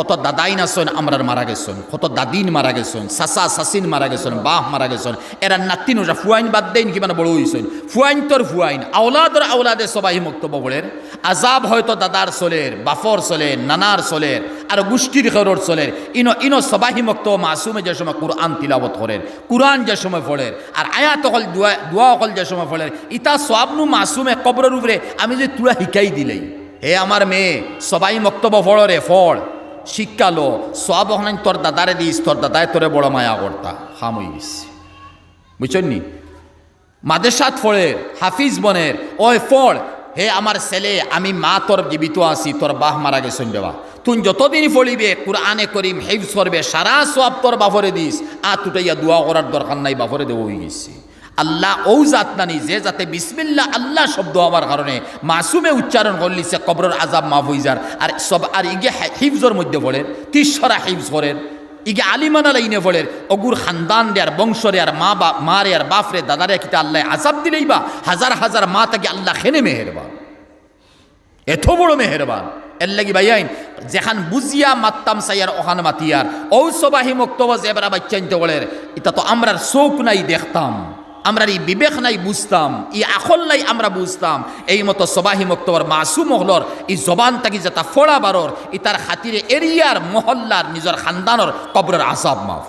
কত দাদাইন আসন আমরার মারা গেছেন। কত দাদিন মারা গেছেন সাসা সাসিন মারা গেছেন বাহ মারা গেছেন। এরা নাতিন ওরা ফুয়াইন বাদ দেন কি মানে বড় হইছেন। ফুয়াইন তোর ফুয়াইন, আওলাদর আওলাদে সবাই মুক্তব্য বলের। আজাব হয়তো দাদার চলের বাফর চলের, নানার চলের, আর গোষ্ঠীর খরর চলের। ইনো ইনো সবাহি মুক্ত মাসুমে যে সময় কুরআন তিলাবত করেন কুরআন যে সময় পড়ের, আর আয়াত হল দোয়া হল যে সময় পড়ের, ইতা সবনু মাসুমে কবরের উপরে আমি যে তুলা শিকাই দিলেই। হে আমার মেয়ে, সবাই মক্তব্য ফড়রে ফড় শিক্ষা লো, সব ওখানে তোর দাদারে দিস, তোর দাদায় তোরে বড় মায়া কর্তা। হাম হয়ে বুঝছেন নি? মাদেশাত ফড়ের হাফিজ বনের ওই ফড় হে আমার ছেলে, আমি মা তোর জীবিত আছি, তোর বাহ মারা গেছেন দেবা তুই যতদিন ফলিবে কোরআনে করিম হেফ করবে, সারা সব তোর বাফরে দিস। আ তুটাইয়া দোয়া করার দরকার নাই বাফরে দেব হয়ে গেছে। আল্লাহ ও জাত নানি, যে যাতে বিসমিল্লা আল্লাহ শব্দ হওয়ার কারণে মাসুমে উচ্চারণ করলিছে কবরের আজাব মাফ হয়ে যার। আর সব আর ইগে হিফজর মধ্যে পড়েন তিসরা হিফজ করেন। ইগে আলিমানা লাইনে পড়ের অগুর খানদান রে আর বংশ রে আর মা বা মা রে আর বাপ রে দাদারে কিতা আল্লাহ আজাব দিলেই বা হাজার হাজার মা তাকে আল্লাহ খেনে মেহেরবান। এত বড় মেহেরবান। এর লাগি ভাই আইন, যেখান বুঝিয়া মাত্তাম সাইয়ার ওখান মাতিয়ার ঔসবাহী মক্তব জেবরা বাচ্চাইতে বলের এটা তো আমরার চোখ নাই দেখতাম। আমরা এই বিবেক নাই বুঝতাম ই আখল নাই আমরা বুঝতাম। এই মতো সবাহি মক্তবর মাসুম মহলর এই জবান তাকি যেটা ফোড়া বারর ই তার খাতিরে এরিয়ার মহল্লার নিজের খানদানর কবরের আসাব মাফ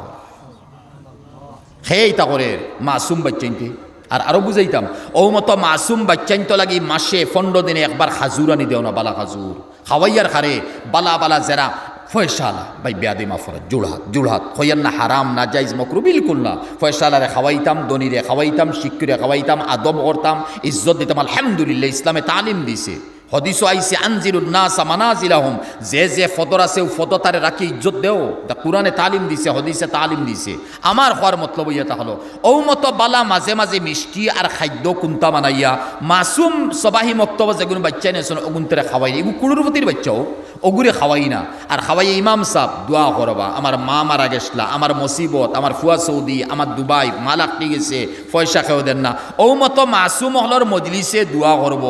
হে ইতা করে মাসুম বাচ্চাইতে আর আরও বুঝাইতাম, ও মতো মাসুম বাচ্চাইন তো লাগি মাসে পনেরো দিনে একবার আনি দেও না বালা খাজুর। খাওয়াইয়ার খারে বালা বালা জেরা ফয়সালা। ভাই বেয়াদি মাফরা জুড়হাত জুড়হাত খয়ান না হারাম না জাইজ মকরু, বিলকুল না। ফয়সালারে খাওয়াইতাম দনিরে খাওয়াইতাম, শিক্ষুরে খাওয়াইতাম, আদব করতাম, ইজ্জত দিতাম, আলহামদুলিল্লাহ, ইসলামে তালিম দিছে। হদিসও আইসে আনজিরুন নাসা মানাজিলাহুম। যে যে ফদর আছে, ও ফদ তারে রাখি ইজ্জত দেও। তা কোরআনে তালিম দিছে, হদিসে তালিম দিছে। আমার হওয়ার মতলব ইয়েটা হলো ও মতো বালা, মাঝে মাঝে মিষ্টি আর খাদ্য কুন্তা বানাইয়া মাসুম সবাহি মক্তব যেগুলো বাচ্চা নেছেন অগুন্তরে খাওয়াই এগুলো কুড়ুরপতির বাচ্চাও ওগুরে খাওয়াই না। আর খাওয়াই ইমাম সাহ দোয়া করবা, আমার মা মারা গেছলা আমার মুসিবত, আমার ফুয়া সৌদি, আমার দুবাই, মাল আটকে গেছে, পয়সা খেয়ে দেন না। ও মতো মাসুম হলর মজলিসে দোয়া করব,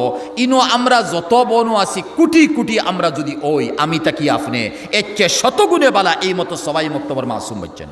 ইনো আমরা যত বনু আছি, কুটি কুটি আমরা যদি ওই, আমি তাকি আপনি? এর শতগুণে বালা, এই মতো সবাই মক্তবর মাসুম বাচ্চা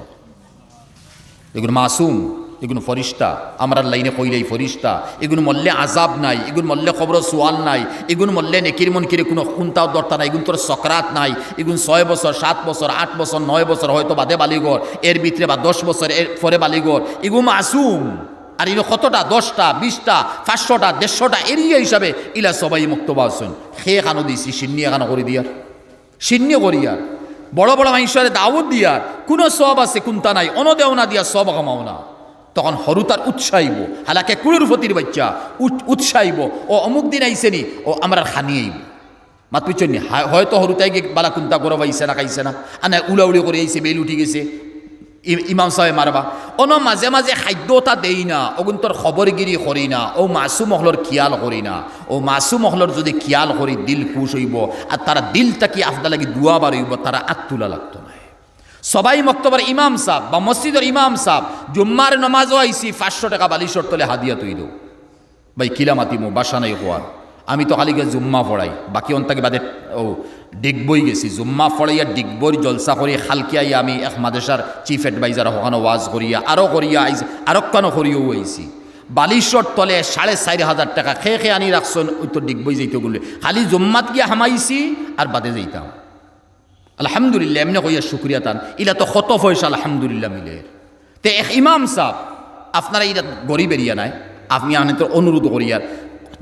এগুলো মাসুম এগুলো ফরিস্তা। আমরা লাইনে কইলেই ফরিস্তা। এগুলো মল্লে আজাব নাই এগুলো মল্লে খবর সোয়াল নাই এগুলো মল্লে নেকির মন কিরে কোনো খুনতাও দরতা নাই এগুলো তোর সকরাত নাই। এগুলো ছয় বছর, সাত বছর, আট বছর, নয় বছর হয়তো বাদে বালিগর এর ভিতরে বা দশ বছর এর পরে বালিগর এগুলো মাসুম। আর ইনো কতটা? দশটা, বিশটা, পাঁচশোটা, দেড়শোটা, এরিয়া হিসাবে ইলা সবাই মুক্তবা আসুন সে এখানো দিছি, সিন্নি এখানো করে দিয়ার। সিন্নি করিয়ার বড় বড় মানুষের দাওয়াত দিয়ার। কোনো সব আছে, কোনটা নাই। অনদেও না দিয়া সব কামাও না। তখন হরু তার উৎসাহিব। হালাকে কুড়ুর ফতির বাচ্চা উৎ- উৎসাহিব। ও অমুক দিন আইসেনি, ও আমরা খানিয়েইব মাত বুঝছেন নি? হা- হয়তো হরুতাই গিয়ে বালা কুন্তা গরব আইসে না খাইছে না। আর না উলাউলি করে আইসে, বেল উঠি গেছে। ইমাম সাহেব মারবা। অন মাঝে মাঝে খাদ্যতা দেই না অগুন তোর খবরগিরি করি না, ও মাসু মহলর খিয়াল করি না। ও মাসু মহলর যদি খিয়াল করি, দিল খুশ হইব। আর তারা দিলটা কি আফদা লাগি দুয়া হইব তারা আত তুলা লাগতো। সবাই মক্তবার ইমাম সাহ বা মসজিদের ইমাম সাহ জুম্মার নমাজও আইসি পাঁচশো টাকা বালিশর তলে হাদিয়া দো। ভাই, কিলা মাতিমো বাসা নাই হওয়ার আমি তো খালি জুম্মা পড়াই বাকি অন্তাকে বাদে ও ডিগবই গেছি। জুম্মা পড়াইয়া ডিগবই জলসা করি খালকিয়াই আমি এক মাদেশার চিফ এডভাইজার ওখানে ওয়াজ করিয়া আরও করিয়া আইস আরও কেন করিও আইসি বালিশর তলে সাড়ে চারি হাজার টাকা খেয়ে খেয়ে আনি রাখছেন ওই তো ডিগবই যাইতে বলে খালি জুম্মাত গিয়া হামাইছি আর বাদে যাইতাম। আলহামদুলিল্লাহ এমনি কইয়া শুক্রিয়া তান ইলা তো কত পয়সা আলহামদুলিল্লাহ মিলে তে এক ইমাম সাহ আপনারা ইরা গরিব এরিয়া নাই আপনি আনতে অনুরোধ করিয়ার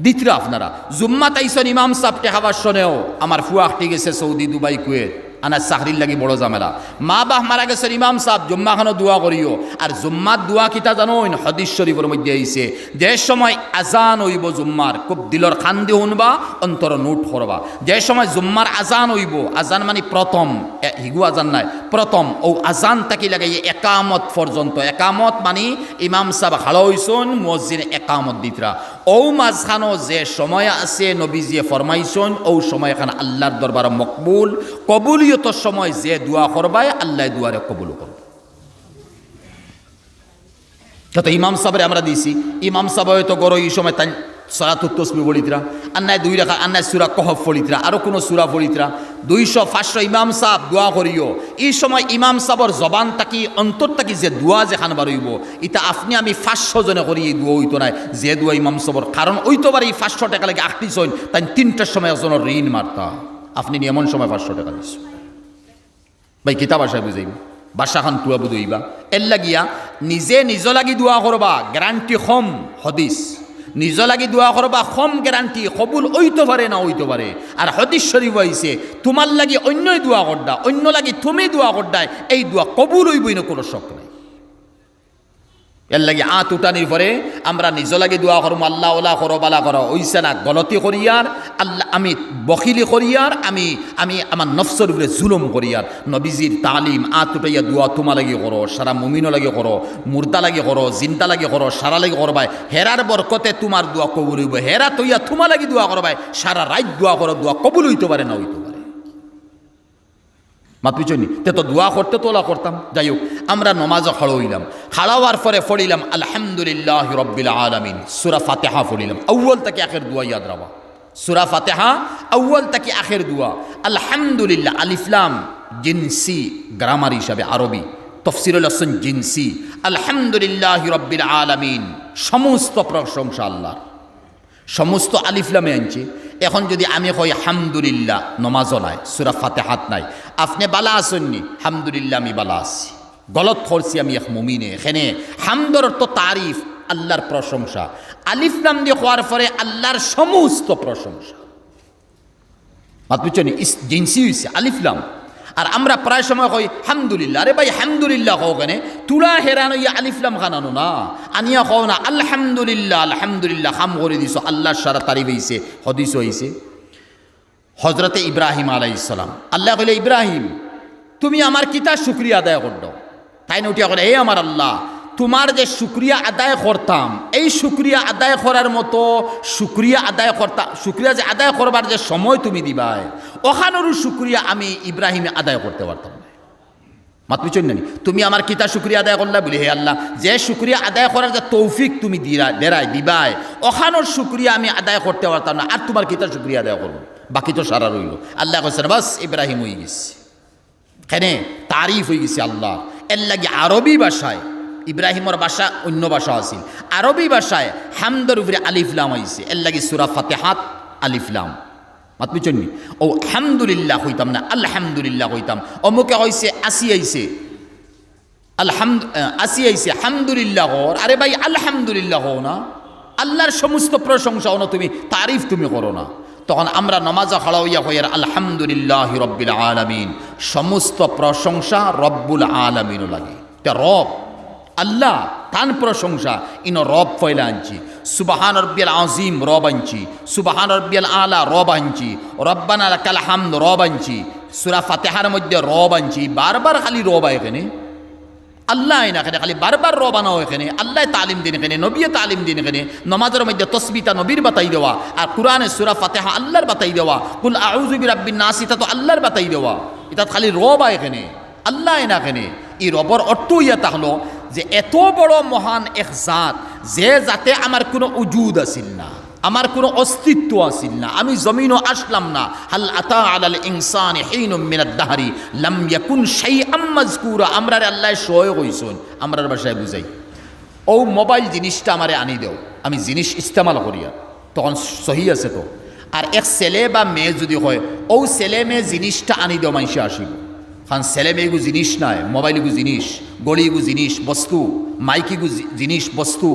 দিতরা আপনারা জুম্মা তাইসন ইমাম সাহ টেহাবার শোনেও আমার ফুয়া ঠিক গেছে সৌদি দুবাই কুয়েত আনা চাকরির লাগি বড় ঝামেলা। মা বাহ মারা গেছে ইমাম সাহ জুম্মাখানো দোয়া করিও। আর জুম্মার দোয়া কিতা জানো? হদিস শরীফের মধ্যে আইছে যে সময় আজান হইব জুম্মার খুব দিলর খান্দি শুনবা অন্তর নোট করবা যে সময় জুম্মার আজান হইব, আজান মানে প্রথম হিগু আজান নাই প্রথম ও আজান তাকি লাগে একামত পর্যন্ত একামত মানে ইমাম সাহেব হালো হইছন মসজিদ একামত দিতরা ও মাঝখানো যে সময় আছে, নবীজিয়ে ফরমাইছন ও সময় এখানে আল্লাহর দরবার মকবুল, কবুলিয়ত সময় যে দোয়া করবায়, আল্লাহ দুয়ারে কবুল করবে যত ইমাম সাহেবের আমরা দিছি, ইমাম সাহেব হয়তো গরো এই সময় তাই সরাতুত তসবি বলিতরা আন্নায় দুই রেখা, আন্নায় সুরা কহফ ফলিতরা আরও কোনো সুরা ফলিতরা দুইশো পাঁচশো ইমাম সাহ দোয়া করিও। এই সময় ইমাম সাহর জবান তাকি অন্তর তাকি যে দোয়া যেখান বারইব ইটা আপনি আমি পাঁচশো জনে করি এই দোয়া হইতো নাই। যে দোয়া ইমাম সাহর কারণ ওইতো পারে এই পাঁচশো টাকা লাগে আঁকতিছইন তাই তিনটার সময় একজনের ঋণ মারতা আপনি এমন সময় পাঁচশো টাকা দিস ভাই কিতা ভাষায় বুঝাইব বাসাখান তুয়া বুঝইবা এর লাগিয়া নিজে নিজ লাগি দোয়া করবা গ্যারান্টি হম হদিস নিজ লাগি দোয়া করবা কম গ্যারান্টি কবুল ওইতে পারে না ওইতে পারে আর হদিস শরীফ হয়েছে তোমার লাগি অন্যই দোয়া করডা অন্য লাগি তুমি দোয়া করডায় এই দোয়া কবুল হইবই না কোনো শখ নাই। এর লাগি আত উঠানির পরে আমরা নিজ লাগি দোয়া করব আল্লাহ, ওলা করো বালা করো, ওইসে না, গলতি করিয়ার আল্লাহ আমি বকিলি করিয়ার, আমি আমি আমার নফসর উপরে জুলুম করিয়ার, নবীজির তালিম, আত উঠাইয়া দোয়া তোমা লাগি করো, সারা মুমিনও লাগে করো, মুর্দা লাগে করো, জিন্দা লাগে করো, সারা লাগে করো ভাই, হেরার বরকতে তোমার দোয়া কবুল হইব, হেরা তৈয়া তোমা লাগি দোয়া করো ভাই, সারা রাত দোয়া করো, দোয়া কবুল হইতে পারে না হইতে পারে। মাত পিছনি, তে তো দোয়া করতে তোলা করতাম, যাই হোক আমরা নমাজও খাড়ো হইলাম খাড়াওয়ার পরে ফড়িলাম আলহামদুলিল্লাহ রব্বিল আলমিন। সুরা ফাতেহা ফড়িলাম আউ্বল তাকে আখের দোয়া ইয়াদ রাবা। সুরা ফাতেহা আউ্বল তাকে আখের দোয়া। আলহামদুলিল্লাহ আলিফলাম জিনসি গ্রামার হিসাবে আরবি। তফসিরুল হাসান জিনসি আলহামদুলিল্লাহ রব্বিল আলমিন। সমস্ত প্রশংসা আল্লাহ সমস্ত আলিফলামে আনছি। এখন যদি আমি কই, হামদুলিল্লাহ নমাজও নাই, সুরা ফাতে হাত নাই। আপনি বালা আসেননি হামদুলিল্লাহ, আমি বালা আছি। গলত করছি আমি এক মুমিনে। এখানে হামদর অর্থ তারিফ, আল্লাহর প্রশংসা। আলিফলাম দিয়ে হওয়ার পরে আল্লাহর সমস্ত প্রশংসা। মাত বুঝছেন জিন্সি হয়েছে আলিফলাম আর আমরা প্রায় সময় কই, হামদুলিল্লাহ। আরে ভাই, হামদুলিল্লাহ কও কেন? তুলা হেরানো ইয়া আলিফলাম খানানো না। আনিয়া কও না, আলহামদুলিল্লাহ আলহামদুলিল্লাহ, খাম করে দিছ। আল্লাহর সারা তারিফ হইছে, হদিস হইছে। হজরতে ইব্রাহিম আলাইসালাম আল্লাহ কইলে, ইব্রাহিম, তুমি আমার কিতা শুক্রিয়া আদায় করড তাই না উঠিয়া করে হে আমার আল্লাহ, তোমার যে শুক্রিয়া আদায় করতাম, এই শুক্রিয়া আদায় করার মতো শুক্রিয়া আদায় করতাম শুক্রিয়া যে আদায় করবার যে সময় তুমি দিবাই, ওখানেরও শুক্রিয়া আমি ইব্রাহিমে আদায় করতে পারতাম মাত পিছন তুমি আমার কিতা শুক্রিয়া আদায় করলা? বলি, হে আল্লাহ, যে শুক্রিয়া আদায় করার যে তৌফিক তুমি দিরা, দেরাই, দিবাই ওখানোর শুক্রিয়া আমি আদায় করতে পারতাম না, আর তোমার কিতা শুক্রিয়া আদায় করব? বাকি তো সারা রইল। আল্লাহ কইছে, বাস, ইব্রাহিম হয়ে গেছে। কেনে? তারিফ হয়ে গেছে আল্লাহ এর লাগে আরবি ভাষায়, ইব্রাহিমর ভাষা অন্য ভাষা আছিল। আরবি ভাষায় হামদর উপরে আলিফলাম হয়েছে এর লাগে সুরা ফাতেহাত আলিফলাম মাত বুঝছেন ও হামদুলিল্লাহ হইতাম না, আলহামদুলিল্লাহ হইতাম। অমুকে হয়েছে আসি আইছে। আলহামদ আসি আইছে, হামদুলিল্লাহ হর আরে ভাই, আলহামদুলিল্লাহ হও না। আল্লাহর সমস্ত প্রশংসা না তুমি, তারিফ তুমি করো না। তখন আমরা নমাজা খাড়াইয়া হইয়ার আলহামদুলিল্লাহ রব্বিল আলমিন। সমস্ত প্রশংসা রব্বুল আলমিন লাগে। তা রব, আল্লাহ তান প্রশংসা, ইনো রব ফয়লা আনছি। সুবাহান রব্বিয়াল আজিম রব আনছি। সুবাহান রব্বিয়াল আলা রব আনছি। রব্বানা কাল হামদ রব আনছি। সুরা ফাতেহার মধ্যে রব আনছি। বারবার খালি রব এখানে। আল্লাহ না এখানে, খালি বারবার রবানাও এখানে। আল্লাহ তালিম দিন এখানে নবীয়ে তালিম দিন এখানে। নমাজের মধ্যে তসবিতা নবীর বাতাই দেওয়া। আর কোরআনে সুরা ফাতেহা আল্লাহর বাতাই দেওয়া। কুল আউজুবি রাব্বিন নাস এটা তো আল্লাহর বাতাই দেওয়া। এটা খালি রবা এখানে আল্লাহ না এখানে এই রবর অর্থ ইয়া তাহলো যে এত বড় মহান এক জাত যে জাতে আমার কোনো উজুদ আসিল না আমার কোনো অস্তিত্ব আসিল না, আমি জমিনও আসলাম না। হাল আতা আলাল ইনসান হিনুম মিনাদ দাহরি, লাম ইয়াকুন শাইআম মাযকুরা আমরা আল্লাহ সয় কইছন। আমরার ভাষায় বুঝাই। ও মোবাইল জিনিসটা আমারে আনি দেও। আমি জিনিস ইস্তেমাল করিয়া তখন সহি আছে তো। আর এক ছেলে বা মেয়ে যদি হয় ও ছেলে মেয়ে জিনিসটা আনি দেও মানুষে আসিব। কারণ ছেলে মেয়েগু জিনিস নাই মোবাইলগু জিনিস গলিগু জিনিস, বস্তু মাইকিগু জিনিস, বস্তু।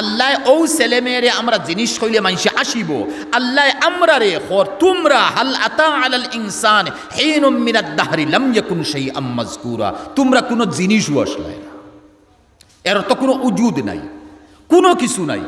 আল্লাহ ও ছেলে মেয়েরে আমরা জিনিস কইলে মানুষে আসিব। আল্লাহ আমরা রে হর, তোমরা হাল আতা আলাল ইনসান হেনুম মিনাদ দাহরি লাম ইয়াকুন শাইআম মাযকুরা। তোমরা কোনো জিনিসও আসলে এর তো কোনো উজুদ নাই, কোনো কিছু নাই।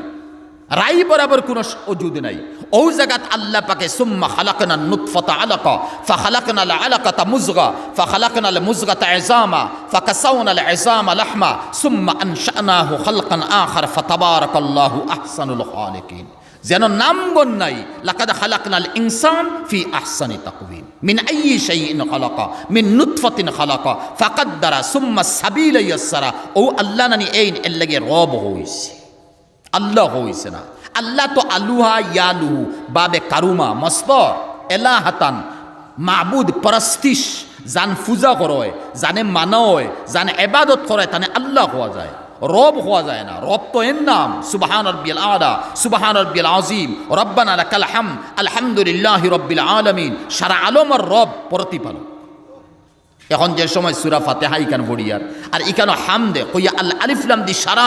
রাই বরাবর কোনো অজুদ নাই। ও জায়গাত আল্লাহ পাকে সুম্মা খালাকনা নুতফতা আলাকা, ফা খালাকনা আল আলাকাতা মুজগা, ফা খালাকনা আল মুজগাতা ইজামা, ফা কাসাউনা আল ইজামা লাহমা, সুম্মা আনশানাহু খালকান আখার ফাতাবারাকাল্লাহু আহসানুল খালিকিন। যেন নামগণ নাই, লাকাদ খালাকনাল ইনসান ফি আহসানি তাকওয়িম। মিন আইয়ি শাইইন খালাকা, মিন নুতফাতিন খালাকা, ফাকাদ্দারা সুম্মা সাবিলা ইয়াসসারা ও আল্লাহ নানি এইন, এর লাগে রব হইছে। আল্লাহ হইছে না। আল্লাহ তো আলুহা ইয়ালুহু, বাবে কারুমা, মস্তর, এলাহাতান, মাবুদ পরস্তিস যান পূজা করয় জানে মানয় জানে এবাদত করে তানে আল্লাহ হওয়া যায়। রব হওয়া যায় না। রব তো এর নাম। সুবাহান রব্বিল আলা, সুবাহান রব্বিল আজিম রব্বানা লাকাল হাম আলহামদুলিল্লাহ রব্বিল আলামিন। সারা আলমর রব প্রতিপালক। এখন যে সময় সুরা ফাতেহা ইকান পড়িয়ার আর। ইকানো হামদে কইয়া আল আলিফলাম দি সারা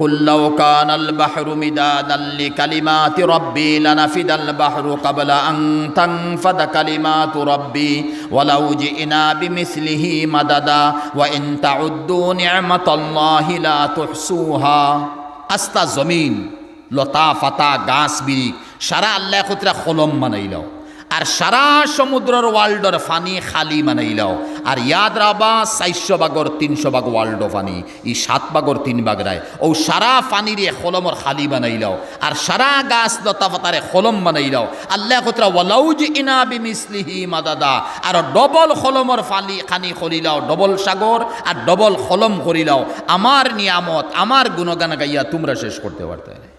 কুল্লাও কান আল বাহরু মিদাদ আল্লি কালিমাতি রব্বি লানাফিদ আল বাহরু কাবলা আং তাং ফাদা কালিমাতু রব্বি ওয়ালাউ জি ইনা বিমিসলিহি মাদাদা ওয়া ইন তাউদ্দু নিয়ামাতাল্লাহি লা তুহসুহা। আস্তা জমিন, লতা ফাতা গাছ বিরিক, সারা আল্লাহ খুতরা খলম বানাইলাও। আর সারা সমুদ্রের ওয়ার্ল্ডর ফানি খালি বানাইলাও। আর ইয়াদ রাবা চারশো বাগর তিনশো বাগ ওয়ার্ল্ড ফানি। ই সাত বাগর তিন বাগ রায়। ও সারা ফানিরে খলমর খালি বানাইলাও। আর সারা গাছ লতা ফাতারে খলম বানাইলাও। আল্লাহ খুতরা ওয়ালাউজ ইনা বিমিসলিহি মাদাদা। আর ডবল খলমর ফালি খানি খলিলাও। ডবল সাগর আর ডবল খলম করিলাও আমার নিয়ামত, আমার গুণগান গাইয়া তোমরা শেষ করতে পারতে।